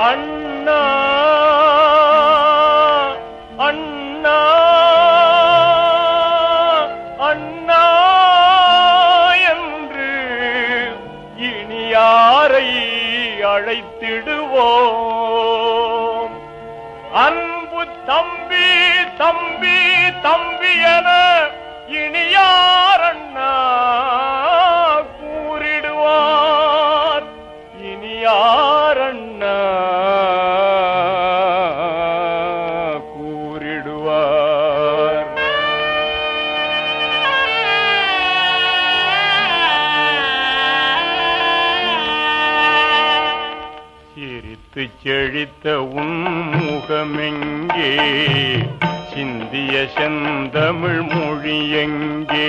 அண்ணா அண்ணா அண்ணா என்று இனி யாரை அழைத்திடுவோம்? அன்பு தம்பி தம்பி தம்பி என இனியார் அண்ணா? சிரித்து செழித்த உன்முகமெங்கே சிந்திய செந்தமிழ் மொழி எங்கே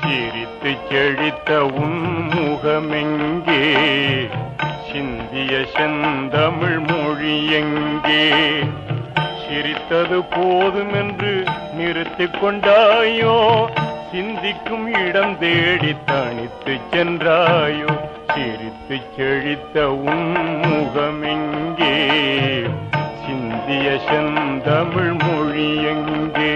சிரித்து செழித்த உன்முகமெங்கே சிந்திய செந்தமிழ் மொழி எங்கே சிரித்தது போதும் என்று நிறுத்திக் கொண்டாயோ சிந்திக்கும் இடம் தேடி தனித்து சென்றாயோ சிரித்து செழித்த உன்முகமெங்கே சிந்திய செந்தமிழ் மொழி எங்கே?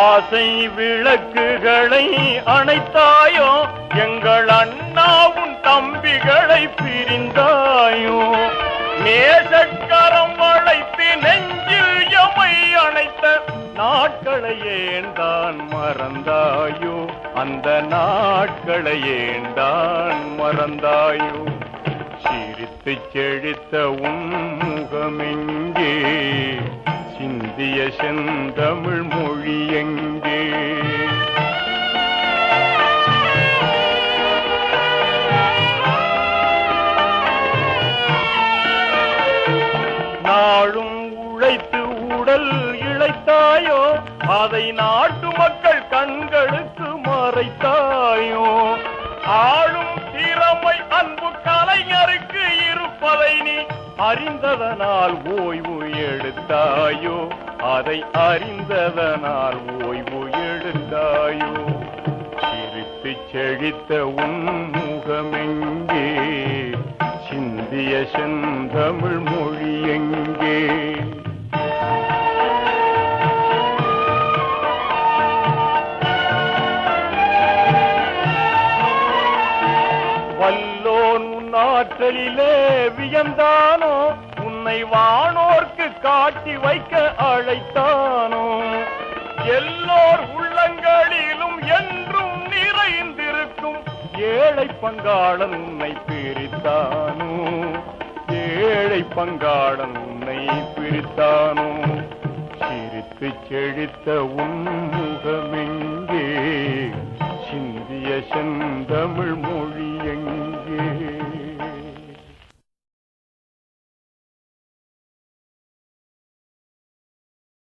ஆசை விளக்குகளை அணைத்தாயோ எங்கள் அண்ணாவும் தம்பிகளை ஏண்டான் மறந்தாயோ? அந்த நாட்களை ஏண்டான் மறந்தாயோ? சிரித்து செழித்த உன் முகமெங்கே சிந்திய செந்தமிழ் மொழி எங்கே? நாளும் உழைத்து உடல் அதை நாட்டு மக்கள் கண்களுக்கு மறைத்தாயோ? ஆளும் திறமை அன்பு கலைஞருக்கு இருப்பதை நீ அறிந்ததனால் ஓய்வு எடுத்தாயோ? அதை அறிந்ததனால் ஓய்வு எடுத்தாயோ? சிரித்து செழித்த உன் முகமெங்கே சிந்திய செந்தமிழ் மொழி எங்கே? வல்லோன் ஆற்றலிலே வியந்தானோ? உன்னை வானோர்க்கு காட்டி வைக்க அழைத்தானோ? எல்லோர் உள்ளங்களிலும் என்றும் நிறைந்திருக்கும் ஏழை பங்காளன் உன்னை பிரித்தானோ? ஏழை பங்காளன் உன்னை பிரித்தானோ? சிரித்து செழித்த உன் முகமே